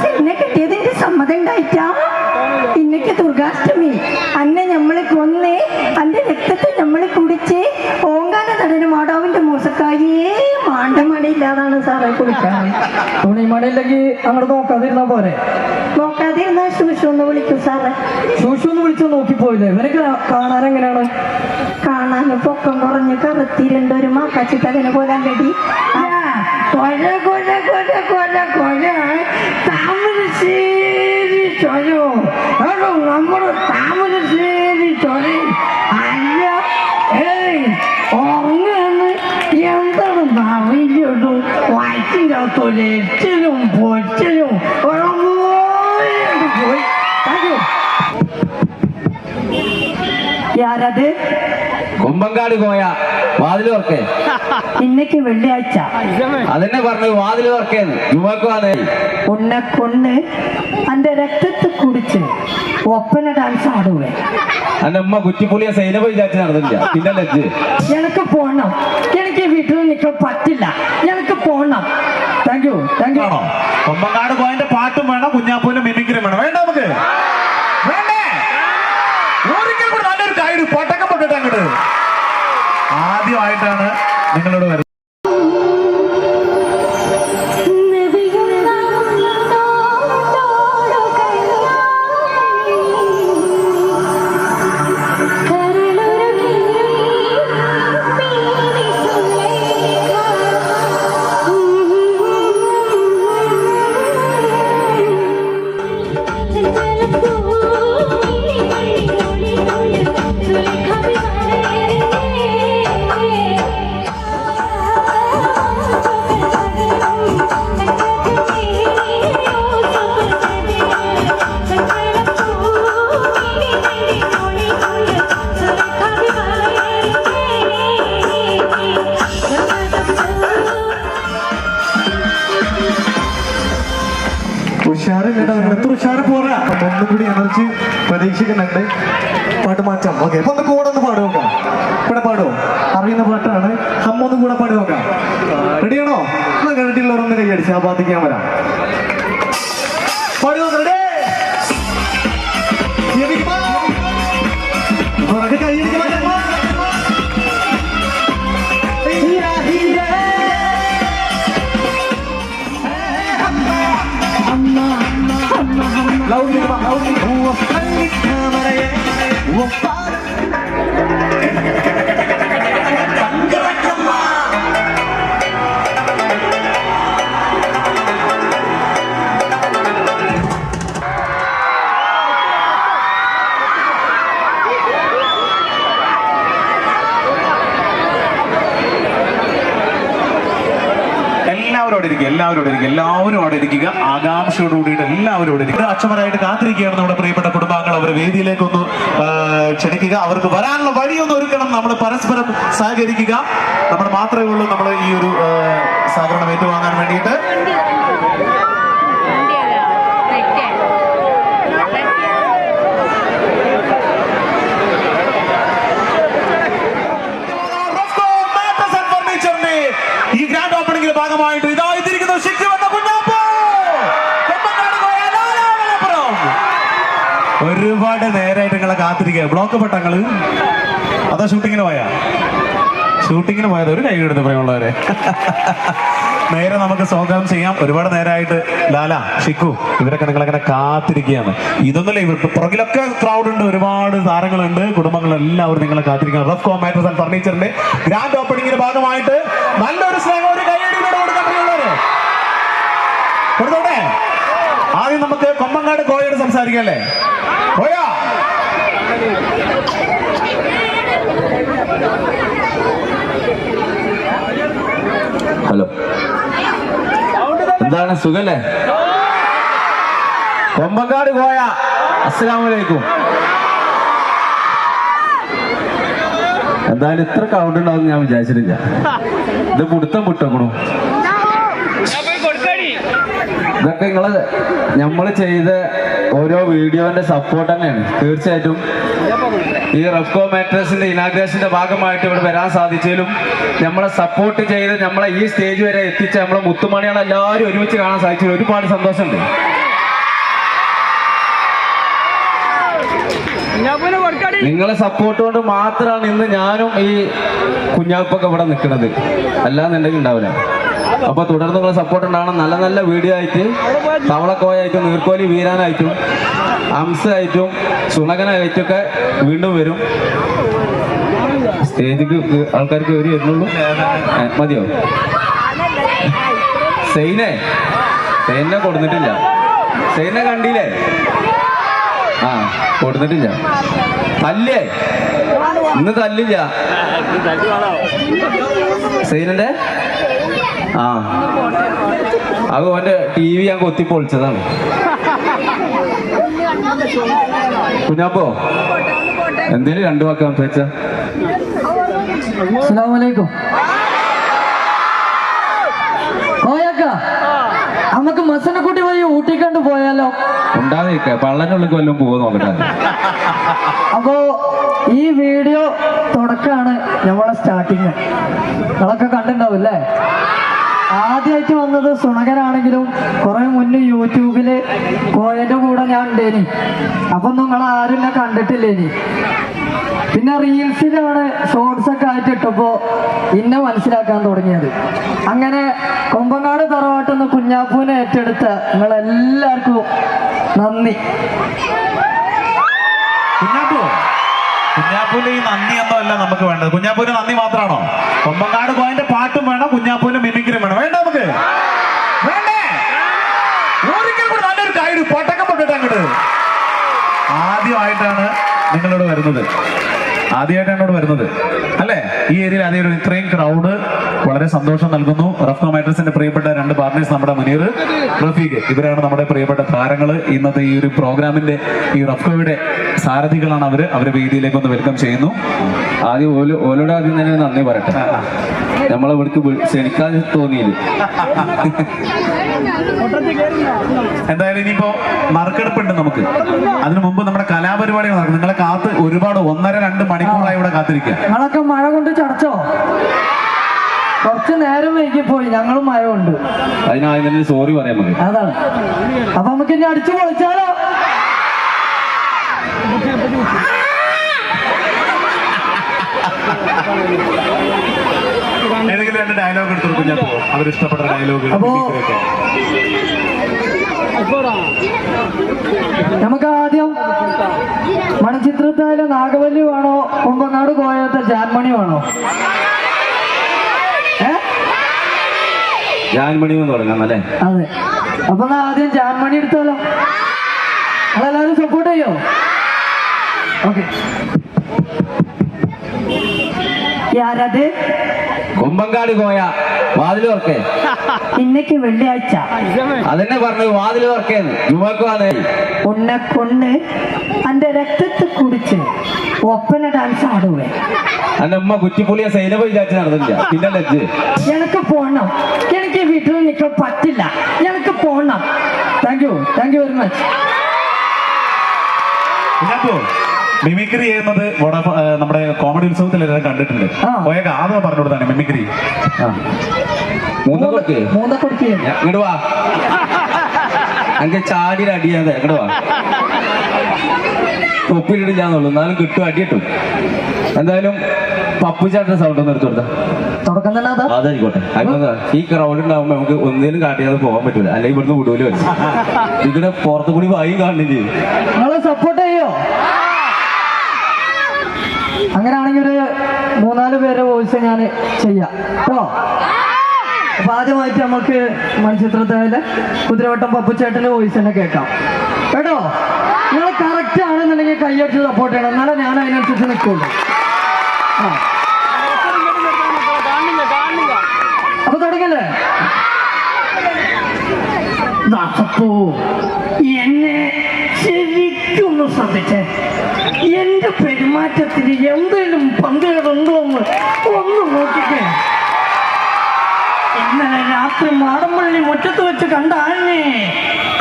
പ്രാവശ്യം എന്നെ കിട്ടിയതിന്റെ സമ്മതം ഉണ്ടായിട്ടാ? ഇന്നക്ക് ദുർഗാഷ്ടമി. അന്നെ നമ്മളെ കൊന്നേ അന്റെ രക്തത്തെ നമ്മൾ കുടിച്ച് ഓങ്കാല നടന് മാടാവിന്റെ മൂസക്കായേ മാണ്ടമടയില്ലാതാണ് സാറെ കുടിക്കാൻ തുണിമണിയില്ലെങ്കിൽ അങ്ങോട്ട് നോക്കാതിരുന്നാ പോരെ? നോക്കാതിരുന്ന ശൂശു ഒന്ന് വിളിക്കൂ സാറേ. ശൂശു ഒന്ന് വിളിച്ചു നോക്കിപ്പോയില്ലേ? ഇവരൊക്കെ കാണാൻ എങ്ങനെയാണ്? കാണാൻ പൊക്കം കുറഞ്ഞ് കറുത്തിരുണ്ട് ഒരു മാക്കാച്ചി തകന വേണ്ടി. അല്ലടി കൊല കൊല കൊല കൊല കൊല താമരശ്ശേരി ചൊരോ എടോ നമ്മുടെ താമരശ്ശേരി ചൊര അല്ല ഏയ് ഉറങ്ങാന്ന് എന്താണ് നവിഞ്ഞിടും വയറ്റിന്റെ അകത്തൊരു എച്ചിലും പൊച്ചിലും പോയി യാരത് കൊമ്പങ്കാട് പോയ വാതിലോർക്കെ ഇന്നക്ക് വെള്ളിയാഴ്ച. അതന്നെ പറഞ്ഞു വാതിൽ വർക്കേന്ന് യുവാക്ക് വന്നേ ഉന്നെ കൊണ്ണ് അന്റെ രക്തത്തെ കുടിച്ച് ഒപ്പന ഡാൻസ് ആടുവേ. അന്റെ ഉമ്മ കുറ്റിപ്പുളിയെ സൈനപ്പ് വിചാരിച്ച് നടന്നില്ല. പിന്നെ ലജ്ജ് എനിക്ക് പോണം. എനിക്ക് വീട്ടിൽ നിൽക്കാൻ പറ്റില്ല. എനിക്ക് പോണം. Thank you thank you Kombankad പോയതിന്റെ പാട്ടും വേണം. കുഞ്ഞാപ്പൂലും മിമിക്രിയും വേണം. വേണ്ട നമുക്ക്? വേണ്ടേ? ഒരിക്കൽ കൂടെ നല്ലൊരു കാര്യം പൊട്ടക്കം പൊട്ടിട്ട് അങ്ങോട്ട്. പാട്ടാണ് അമ്മ ഒന്നും കൂടെ പാടി നോക്കാം റെഡിയാണോ എന്നാ കണ്ടിട്ടുള്ളവരൊന്ന് കൈയടിച്ച് ആ ഭാഗത്തേക്ക് ഞാൻ വരാം പാടി നോക്കാം ready? ക്ഷമിക്കുമോ? ഉറക്കെ കൈയടിക്കാൻ പറ്റുമോ? ഹീര, ഹീര. അവിടെ ഇരിക്കുക. ആകാംക്ഷയോട് കൂടിയിട്ട് എല്ലാവരും അവിടെ ഇരിക്കുക. അച്ഛന്മാരായിട്ട് കാത്തിരിക്കുകയാണ് നമ്മുടെ പ്രിയപ്പെട്ട കുടുംബാംഗങ്ങൾ. അവരെ വേദിയിലേക്ക് ഒന്ന് ക്ഷണിക്കുക. അവർക്ക് വരാനുള്ള വഴിയൊന്ന് ഒരുക്കണം. നമ്മൾ പരസ്പരം സഹകരിക്കുക. നമ്മൾ മാത്രമേ ഉള്ളൂ നമ്മൾ ഈ ഒരു സഹകരണം ഏറ്റുവാങ്ങാൻ വേണ്ടിയിട്ട്. ഈ ഗ്രാൻഡ് ഓപ്പണിംഗിന്റെ ഭാഗമായിട്ട് ഇതാ എത്തിയിരിക്കുന്നു ശിക്ഷ വന്ന കുഞ്ഞാപ്പോ കൊമ്പങ്കാട് പോയ ലാലാ മലപ്പുറം. ഒരുപാട് നേരമായിട്ട് നിങ്ങളെ കാത്തിരിക്കുക ബ്ലോക്ക് പെട്ടങ്ങൾ അതാ ഷൂട്ടിങ്ങിന് പോയാ? ഷൂട്ടിങ്ങിന് പോയത് ഒരു കൈ എടുത്ത് പറയുള്ളവരെ നേരെ നമുക്ക് സ്വാഗതം ചെയ്യാം. ഒരുപാട് നേരമായിട്ട് ലാല ഷിക്കു ഇവരൊക്കെ നിങ്ങളങ്ങനെ കാത്തിരിക്കുകയാണ്. ഇതൊന്നുമില്ല ഇവർ പുറകിലൊക്കെ ക്രൗഡ് ഉണ്ട് ഒരുപാട് താരങ്ങളുണ്ട് കുടുംബങ്ങളെല്ലാവരും നിങ്ങളെ കാത്തിരിക്കുകയാണ്. റഫ് കോമാറ്റേഴ്സ് ആൻഡ് ഫർണിച്ചറിന്റെ ഗ്രാൻഡ് ഓപ്പണിംഗിന്റെ ഭാഗമായിട്ട് നല്ലൊരു സ്നേഹം ഒരു ആദ്യം നമുക്ക് കൊമ്പങ്ങാട് കോഴിയോട് സംസാരിക്കാം അല്ലേ? കോയാ ഹലോ എന്താണ് സുഖല്ലേ? കൊമ്പങ്കാട് പോയ. അസ്സലാമലൈക്കും എന്തായാലും ഇത്ര കൗണ്ട് ഉണ്ടാവും ഞാൻ വിചാരിച്ചിട്ടില്ല. ഇത് പുടുത്തം പുട്ടക്കണു. ഇതൊക്കെ നിങ്ങൾ നമ്മൾ ചെയ്ത ഓരോ വീഡിയോന്റെ സപ്പോർട്ട് തന്നെയാണ്. തീർച്ചയായിട്ടും. ഈ റെഫ്കോ മാട്രസിന്റെ ഇനാഗ്രേഷന്റെ ഭാഗമായിട്ട് ഇവിടെ വരാൻ സാധിച്ചാലും നമ്മളെ സപ്പോർട്ട് ചെയ്ത് നമ്മളെ ഈ സ്റ്റേജ് വരെ എത്തിച്ച നമ്മളെ മുത്തുമണികളെ എല്ലാവരും ഒരുമിച്ച് കാണാൻ സാധിച്ചു ഒരുപാട് സന്തോഷമുണ്ട്. നിങ്ങളെ സപ്പോർട്ട് കൊണ്ട് മാത്രമാണ് ഇന്ന് ഞാനും ഈ കുഞ്ഞാപ്പൊക്കെ ഇവിടെ നിൽക്കുന്നത്. അല്ലാന്നുണ്ടെങ്കിൽ ഉണ്ടാവില്ല. അപ്പൊ തുടർന്ന് നിങ്ങൾ സപ്പോർട്ട് ഉണ്ടാവണം. നല്ല നല്ല വീഡിയോ ആയിട്ട് തവളക്കോയായിട്ടും നീർക്കോലി വീരാനായിട്ടും അംസായിട്ടും സുണകനായിട്ടൊക്കെ വീണ്ടും വരും. സ്റ്റേജിക്ക് ആൾക്കാർക്ക് കയറി വരുന്നുള്ളൂ. മതിയോ? സെയിനെ സെയിനെ കൊടുത്തിട്ടില്ല. സെയിനെ കണ്ടില്ലേ? ആ കൊടുത്തിട്ടില്ല. തല്ലേ. ഇന്ന് തല്ലില്ല. സെയിനന്റെ? ആ. അത് ഓന്റെ ടി വി ഞാൻ കൊത്തി പൊളിച്ചതാണ് കുഞ്ഞാപ്പോ എന്തേലും രണ്ടു വാക്ക് സംസാരിച്ച? അസ്സലാമലൈക്കും ഓയക്ക നമുക്ക് മസനക്കുട്ടി വഴി ഊട്ടിക്കണ്ട് പോയാലോ? ഉണ്ടാതിരിക്ക പള്ളനുള്ളിൽ പോകും നോക്കട്ടെ അപ്പോ ഈ വീഡിയോ തുടക്കാണ് നമ്മളെ സ്റ്റാർട്ടിങ് നിങ്ങളൊക്കെ കണ്ടിട്ടുണ്ടാവും അല്ലേ? ആദ്യമായിട്ട് വന്നത് സുണകനാണെങ്കിലും കുറെ മുന്നേ യൂട്യൂബിൽ കോയന്റെ കൂടെ ഞാൻ ഉണ്ടേനി. അപ്പൊ നിങ്ങൾ ആരും കണ്ടിട്ടില്ലേനി. പിന്നെ റീൽസിലാണ് ഷോർട്സ് ഒക്കെ ആയിട്ട് ഇട്ടപ്പോ ഇന്നെ മനസ്സിലാക്കാൻ തുടങ്ങിയത്. അങ്ങനെ കൊമ്പങ്ങാട് തറവാട്ടെന്ന് കുഞ്ഞാപ്പൂനെ ഏറ്റെടുത്ത നിങ്ങളെല്ലാവർക്കും നന്ദി. കുഞ്ഞാപ്പു. കുഞ്ഞാപ്പൂന്റെ ഈ നന്ദി നമുക്ക് വേണ്ടത്. കുഞ്ഞാപ്പൂന്റെ നന്ദി മാത്രമാണോ? കൊമ്പങ്ങാട് പോയിന്റെ പാട്ടും വേണം കുഞ്ഞാപ്പൂന്റെ മിമിക്രിയും വേണം വേണ്ട നമുക്ക്. വേണ്ടേ? ഒരിക്കൽ കൂടെ നല്ലൊരു കാര്യം പൊട്ടക്കം പൊട്ടിട്ട് അങ്ങോട്ട്. ആദ്യമായിട്ടാണ് നിങ്ങളോട് വരുന്നത്. ആദ്യമായിട്ടാണ് ഇവിടെ വരുന്നത്. അല്ലേ? ഈ ഏരിയയിൽ ആദ്യമായിട്ട് ഇത്രയും ക്രൗഡ് വളരെ സന്തോഷം നൽകുന്നു. റഫ്കോ മൈട്രസിന്റെ പ്രിയപ്പെട്ട രണ്ട് പാർട്ട്നേഴ്സ് നമ്മുടെ മുനീർ റഫീഖ്. ഇവരാണ് നമ്മുടെ പ്രിയപ്പെട്ട താരങ്ങൾ ഇന്നത്തെ ഈ ഒരു പ്രോഗ്രാമിന്റെ ഈ റഫ്കോയുടെ സാരഥികളാണ് അവർ. അവരെ വേദിയിലേക്ക് ഒന്ന് വെൽക്കം ചെയ്യുന്നു. ആദ്യം ഓൽ ഓലോട് ആദ്യം തന്നെ നന്ദി പറയട്ടെ. നമ്മളെ ഇവിടേക്ക് ക്ഷണിക്കാൻ തോന്നിയില്ല. എന്തായാലും ഇനിയിപ്പോ നറുക്കെടുപ്പുണ്ട് നമുക്ക്. അതിനു മുമ്പ് നമ്മുടെ കലാപരിപാടികൾ നടക്കും. നിങ്ങളെ കാത്ത് ഒരുപാട് ഒന്നര രണ്ട് മണിക്കൂറായി ഇവിടെ കാത്തിരിക്കുക. നിങ്ങളൊക്കെ മഴ കൊണ്ട് ചടച്ചോ? കുറച്ച് നേരം വൈകി പോയി. ഞങ്ങളും മഴ കൊണ്ട്. അതിനായി സോറി പറയാൻ അതാണ്. അപ്പൊ നമുക്ക് ഇനി അടിച്ചു പൊളിച്ചാലോ? ഏതെങ്കിലും രണ്ട് ഡയലോഗ് എടുത്തു കുഞ്ഞപ്പോ അവർ ഇഷ്ടപ്പെട്ട ഡയലോഗ് നമുക്ക് ആദ്യം മണിച്ചിത്രത്തിലെ നാഗവല്ലി വേണോ? കുമ്പനാട് കോയത്തെ ജാൻമണി വേണോ? ഏ? ജാൻമണി എന്ന് തുടങ്ങാം അല്ലേ? അതെ. അപ്പൊ ആദ്യം ജാൻമണി എടുത്താലോ? അതെല്ലാരും സപ്പോർട്ട് ചെയ്യോ? ഓക്കെ യാരത്? കൊമ്പങ്കാട് കോയ വാതിലോർക്കെ ഇന്നക്ക് വെള്ളിയാഴ്ച. അതന്നെ പറഞ്ഞു വാതിലോർക്കേന്ന് ഓർക്കേന്ന് യുവാക്ക് കൊണ്ണ് ഉന്നെ കൊന്ന് അന്റെ രക്തത്തെ കുടിച്ച് ഒപ്പന ഡാൻസ് ആടുവേ. അന്റെ ഉമ്മ കുറ്റിപ്പുളിയ സൈനബ വിചാരിച്ച് നടന്നില്ല. പിന്നെ ലജ്ജ് എനിക്ക് പോണം. എനിക്ക് വീട്ടിൽ നിൽക്കാൻ പറ്റില്ല. എനിക്ക് പോണം. Thank you thank you very much mimicry ചെയ്യുന്നത് നമ്മുടെ കോമഡി ഉത്സവത്തിൽ എല്ലാവരും കണ്ടിട്ടുണ്ട്. പോയ ആദ്യം പറഞ്ഞു കൊടുത്താണ് മിമിക്രി. ഇങ്ങോട്ട് വാ. എനിക്ക് ചാടി അടിയാതെ. ഇങ്ങോട്ട് വാ. എന്നാലും കിട്ടും അടി കിട്ടും. എന്തായാലും പപ്പു ചാട്ടിന്റെ സൗണ്ട് ഒന്ന് എടുത്തു അതായിക്കോട്ടെ. ഈ ക്രൗഡ് ഉണ്ടാവുമ്പോ നമുക്ക് ഒന്നിലും കാട്ടിയാതെ പോകാൻ പറ്റൂല. അല്ലെങ്കിൽ ഇവിടുന്ന് വിടൂല വരും ഇതിന്റെ പുറത്തു കൂടി വായി കാണില്ലേ ചെയ്യും സപ്പോർട്ട് ചെയ്യോ? അങ്ങനെയാണെങ്കിൽ ഒരു മൂന്നാൽ പേരെ വോയിസ് ഞാൻ ചെയ്യാം. കേട്ടോ അപ്പൊ ആദ്യമായിട്ട് നമുക്ക് മൺചിത്രത്തിലെ കുതിരവട്ടം പപ്പുച്ചേട്ടന്റെ വോയിസ് തന്നെ കേൾക്കാം. കേട്ടോ? നിങ്ങൾ കറക്റ്റ് ആണെന്നുണ്ടെങ്കിൽ കൈയടിച്ച് സപ്പോർട്ട് ചെയ്യണം. എന്നാലേ ഞാൻ അതിനനുസരിച്ച് നിൽക്കുള്ളൂ അപ്പൊ തുടങ്ങല്ലേ? എന്നെ ശരിക്കൊന്ന് ശ്രദ്ധിച്ചേ. എന്റെ പെരുമാറ്റത്തിന് എന്തെങ്കിലും പന്തുകളുണ്ടോ എന്ന് ഒന്ന് നോക്കിക്കേ. ഇന്നലെ രാത്രി മാടമ്പള്ളി മുറ്റത്ത് വെച്ച് കണ്ട ആളിനെ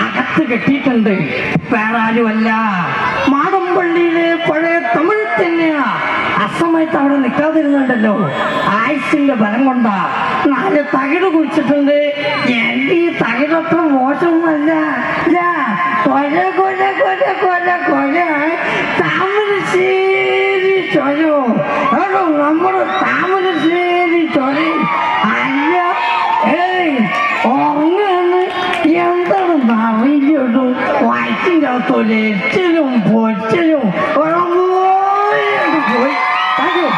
അകത്ത് കെട്ടിയിട്ടുണ്ട്. വേറെ ആരുമല്ല മാടമ്പള്ളിയിലെ പഴയ തമിഴ് തന്നെയാ. അസമയത്ത് അവിടെ നിൽക്കാതിരുന്നുണ്ടല്ലോ. ആയുസിന്റെ ബലം കൊണ്ടാ നാല് തകിട് കുഴിച്ചിട്ടുണ്ട്. എന്റെ ഈ തകിടത്ര മോശമൊന്നുമല്ല. ഇതാ, കൊല കൊല കൊല കൊല കൊല താമര ചൊരോ എടോ നമ്മുടെ താമരശ്ശേരി ചൊരി അല്ല ഏയ് ഉറങ്ങാന്ന് എന്താണ് അറിയില്ലടോ വയറ്റിന്റെ അകത്തൊരു എച്ചിലും പൊച്ചിലും പോയി thank you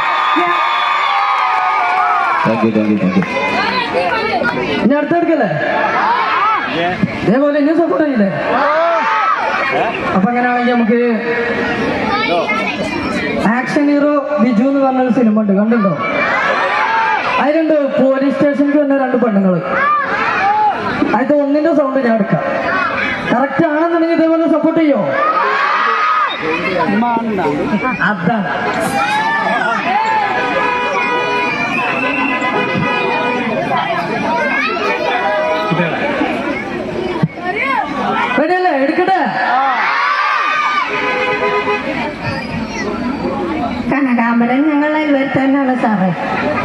thank you thank you thank you ഇനി അടുത്തെടുക്കല്ലേ ഇതേപോലെ ഇനി സപ്പോർട്ട് ചെയ്യില്ലേ അപ്പൊ അങ്ങനെയാണെങ്കിൽ നമുക്ക് ആക്ഷൻ ഹീറോ ബിജു എന്ന് പറഞ്ഞൊരു സിനിമ ഉണ്ട് കണ്ടുണ്ടോ അതിലുണ്ട് പോലീസ് സ്റ്റേഷനിൽ വന്ന രണ്ട് പെണ്ണുങ്ങൾ അതിന്റെ ഒന്നിന്റെ സൗണ്ട് ഞാൻ എടുക്കാം. കറക്റ്റ് ആണെന്നുണ്ടെങ്കിൽ ഇതേപോലെ സപ്പോർട്ട് ചെയ്യോ? അതാണ്. കനകാമരൻ ഞങ്ങളെ വരുത്താനാണ് സാറേ.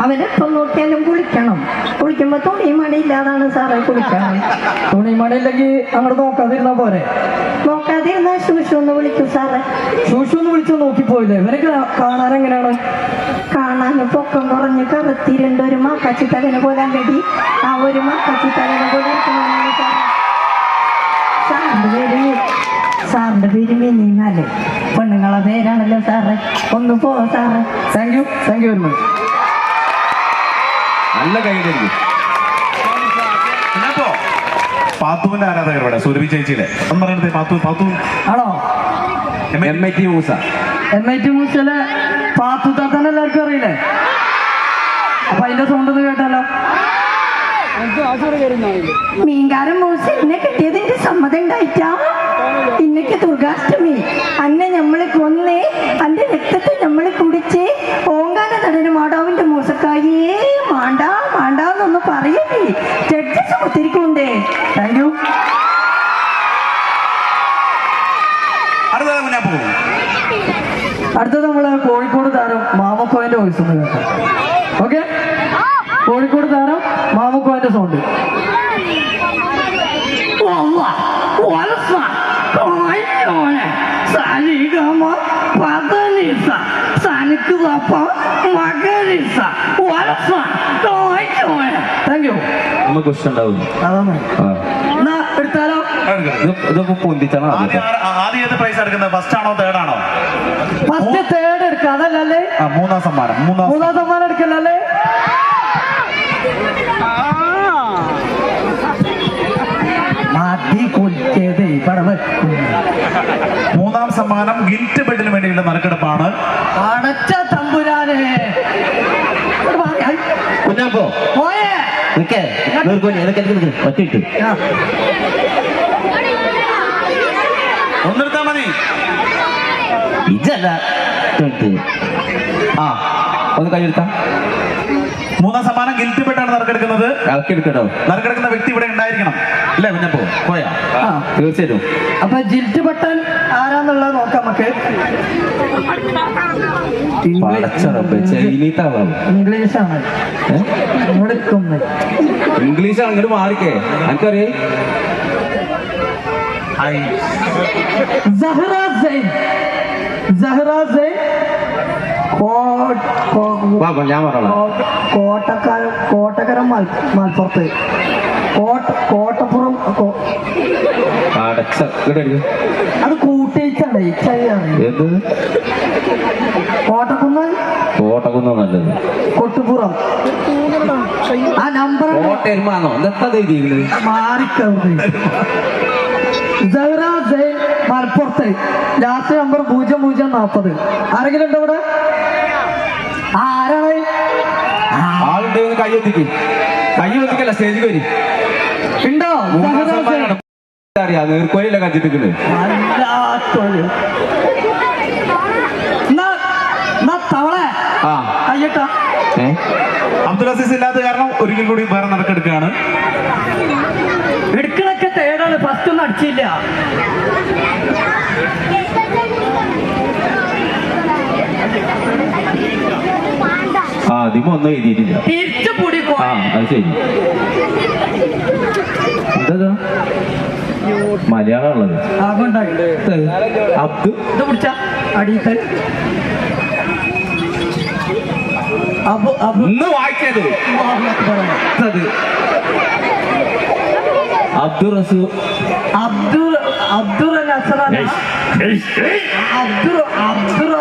അവനെപ്പം നോക്കിയാലും കുളിക്കണം. കുളിക്കുമ്പോൾ തുണി മടിയില്ലാതാണ് സാറേ കുളിക്കണം തുണിമണിയില്ലെങ്കിൽ അങ്ങോട്ട് നോക്കാതിരുന്ന പോരെ? നോക്കാതിരുന്ന ശൂശു ഒന്ന് വിളിച്ചു സാറേ. ശുശു ഒന്ന് വിളിച്ചു നോക്കിപ്പോയില്ലേ? ഇവരൊക്കെ കാണാൻ എങ്ങനെയാണ്? കാണാൻ പൊക്കം കുറഞ്ഞ് കറുത്തിരുണ്ട്. ഒരു മാക്കാച്ചി തകന് പോലാൻ വേണ്ടി ആ ഒരു മാക്കാച്ചി തകന് പോലെ. സാറിന്റെ പേര് സാറിന്റെ പേര് മിനിന്നല്ലേ പെണ്ണുങ്ങളെ പേരാണല്ലോ സാറേ ഒന്ന് പോ സാറേ thank you thank you very much നല്ല കുഞ്ഞാപ്പോ പാത്തുവിന്റെ ആരാധകരോടെ സുരഭി ചേച്ചിയിലെ ഒന്ന് പറയണത് പാത്തു പാത്തു ആണോ M I T Moosa M I T മൂസയിലെ Pathu താത്താൻ എല്ലാവർക്കും അറിയില്ലേ അപ്പൊ അതിന്റെ സൗണ്ട് ഒന്ന് കേട്ടാലോ മീൻകാരൻ മൂസ എന്നെ കിട്ടിയതിന്റെ സമ്മതം ഉണ്ടായിട്ടാ ജഡ്ജസ് ഒത്തിരിക്കുണ്ടേ താങ്ക് യു. അടുത്തത് നമ്മൾ കോഴിക്കോട് താരം മാമക്കോയന്റെ വോയിസ് ഒന്ന് കേട്ടോ ഓക്കെ കോഴിക്കോട് താരം മാമക്കോയന്റെ സൗണ്ട് താങ്ക് യു നമുക്ക് ഇഷ്ടമുണ്ടാവും ഉണ്ടാവും എടുത്താലോ? ഇത് ഇതൊക്കെ പൊന്തിച്ചാണ് ആദ്യം ആ- ആദ്യം ഏത് പ്രൈസ് എടുക്കുന്നത്? ഫസ്റ്റ് ആണോ തേർഡ് ആണോ? ഫസ്റ്റ് തേർഡ് എടുക്കുക മൂന്നാം സമ്മാനം മൂന്നാം മൂന്നാം സമ്മാനം എടുക്കല്ലേ. മൂന്നാം സമ്മാനം ഗിൽറ്റ് ബെഡിന് വേണ്ടിയുള്ള നറുക്കെടുപ്പാണ്. അടച്ച തമ്പുരാനെ. കുഞ്ഞാപ്പോ പോയേ. നിക്കേ. നീർക്കോലി അതൊക്കെ ഒറ്റയിട്ട് ഇട്ട്. ഒന്നെടുത്താ മതി. ഇതല്ല. ആ. ഒന്ന് കൈയെടുത്താ മൂന്നാം സമ്മാനം ഗിൽറ്റ് പെട്ടാണ് നറുക്കെടുക്കുന്നത്. ഇളക്കി നറുക്കെടുക്കുന്ന വ്യക്തി ഇവിടെ ഉണ്ടായിരിക്കണം. അല്ലേ കുഞ്ഞപ്പോ? പോയാ. തീർച്ചയായിട്ടും. അപ്പൊ ജിൽറ്റ് പെട്ടൻ ആരാന്നുള്ളത് നോക്കാം നമുക്ക്. ഇംഗ്ലീഷാണ്. ഇംഗ്ലീഷാണ് ഇംഗ്ലീഷ് ആണ് അങ്ങോട്ട് മാറിക്കേ. എനിക്കറിയേ ഹായ് സഹ്റ സൈൻ സഹ്റ സൈൻ കോ- കോ- വാ വാ, ഞാൻ പറഞ്ഞോളാം കോ- കോട്ടക്കാര കോട്ടക്കരം മലപ്പുറത്ത് കോട്ട കോട്ടപ്പുറം. അത് കൂട്ടിയിട്ടുണ്ട് കോട്ടക്കുന്ന്? കോട്ടകുന്ന നല്ലത്. കൊട്ടുപുറം. ആ നമ്പർ കോട്ടയമാണോ എന്താ മാറിക്കവിടെ. സഹ്റ സൈൻ മലപ്പുറത്ത് ലാസ്റ്റ് നമ്പർ പൂജ്യം പൂജ്യം നാൽപ്പത് ആരെങ്കിലും ഉണ്ടോ ഇവിടെ? ആരാണ് ആളുണ്ട് കയ്യെത്തിക്കും കയ്യെത്തിക്കല്ല സ്റ്റേജിൽ വരി. ഉണ്ടോ? അറിയാം. നീർക്കോയില്ല ആ. അബ്ദുൽ അസീസ് ഇല്ലാത്ത കാരണം ഒരിക്കൽ കൂടി വേറെ നടക്കെടുക്കുകയാണ്. എടുക്കണൊക്കെ തേടാണ്. ഫസ്റ്റ് ഒന്നും അടിച്ചില്ല. ആ ഒന്നും എഴുതിയിട്ടില്ല. തിരിച്ചു കൂടി ആ അത് ശരി. എന്താ? മലയാളം ഉള്ളത് അബ്ദു. അപ്പൊ ഇന്ന് വായിക്കത് അടുത്തത് അബ്ദുൾ റസൂ. അബ്ദുൾ അബ്ദുൾ നസറാന. അബ്ദുൾ അബ്ദുൾ